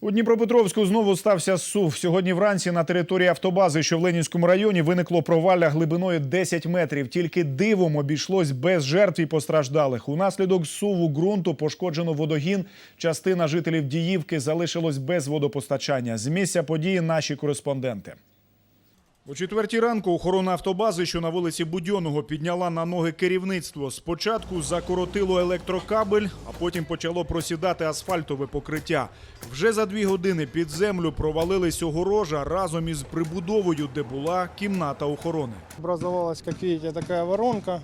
У Дніпропетровську знову стався сув. Сьогодні вранці на території автобази, що в Ленінському районі, виникло провалля глибиною 10 метрів. Тільки дивом обійшлось без жертв і постраждалих. Унаслідок суву ґрунту пошкоджено водогін. Частина жителів Діївки залишилось без водопостачання. З місця події наші кореспонденти. У четвертій ранку охорона автобази, що на вулиці Будьонного, підняла на ноги керівництво. Спочатку закоротило електрокабель, а потім почало просідати асфальтове покриття. Вже за дві години під землю провалились огорожа разом із прибудовою, де була кімната охорони. Образовалась, как видите, такая воронка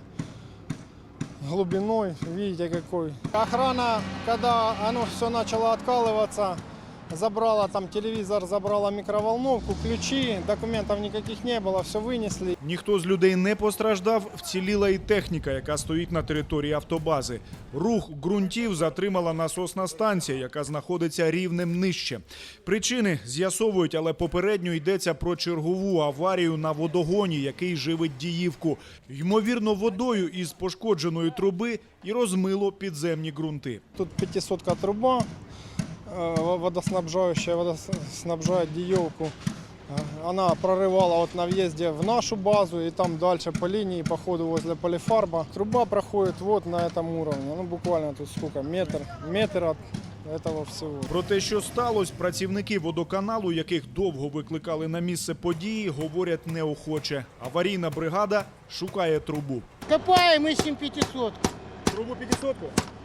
глубиной, видите какой. Охрана, когда оно все начало откалываться, забрала там телевизор, забрала микроволновку, ключи, документов никаких не было, все вынесли. Ніхто з людей не постраждав, вціліла і техніка, яка стоїть на території автобази. Рух ґрунтів затримала насосна станція, яка знаходиться рівнем нижче. Причини з'ясовують, але попередньо йдеться про чергову аварію на водогоні, який живить Діївку. Ймовірно, водою із пошкодженої труби і розмило підземні ґрунти. Тут 500 труба, э, водоснабжающая, водоснабжает Диевку. Э, Она прорывала вот на въезде в нашу базу и там дальше по линии, по ходу возле полифарба. Труба проходит вот на этом уровне, ну буквально тут сколько, метр, метр от этого всего. Про те, що сталося, працівники водоканалу, яких довго викликали на місце події, говорять неохоче. Аварійна бригада шукає трубу. Копаем, ищем 500. Трубу 500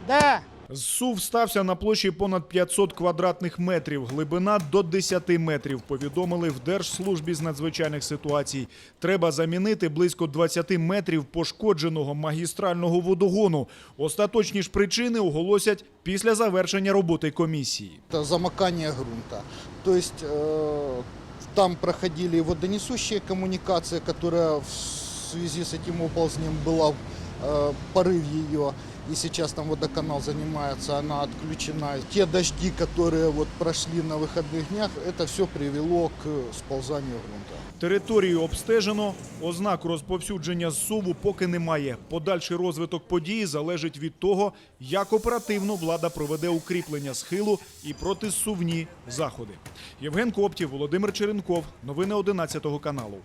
Да. Зсув стався на площі понад 500 квадратних метрів, глибина до 10 метрів. Повідомили в Держслужбі з надзвичайних ситуацій. Треба замінити близько 20 метрів пошкодженого магістрального водогону. Остаточні ж причини оголосять після завершення роботи комісії. Это замокание грунта. То есть э, там проходили водонесущие коммуникации, которая в связи с этим оползнем была э, порыв ее. И сейчас там водоканал занимается, она отключена. Те дожди, которые вот прошли на выходных днях, это все привело к сползанию грунта. Територію обстежено, ознак розповсюдження зсуву поки немає. Подальший розвиток події залежить від того, як оперативно влада проведе укріплення схилу і протисувні заходи. Євген Коптів, Володимир Черенков. Новини 11 каналу.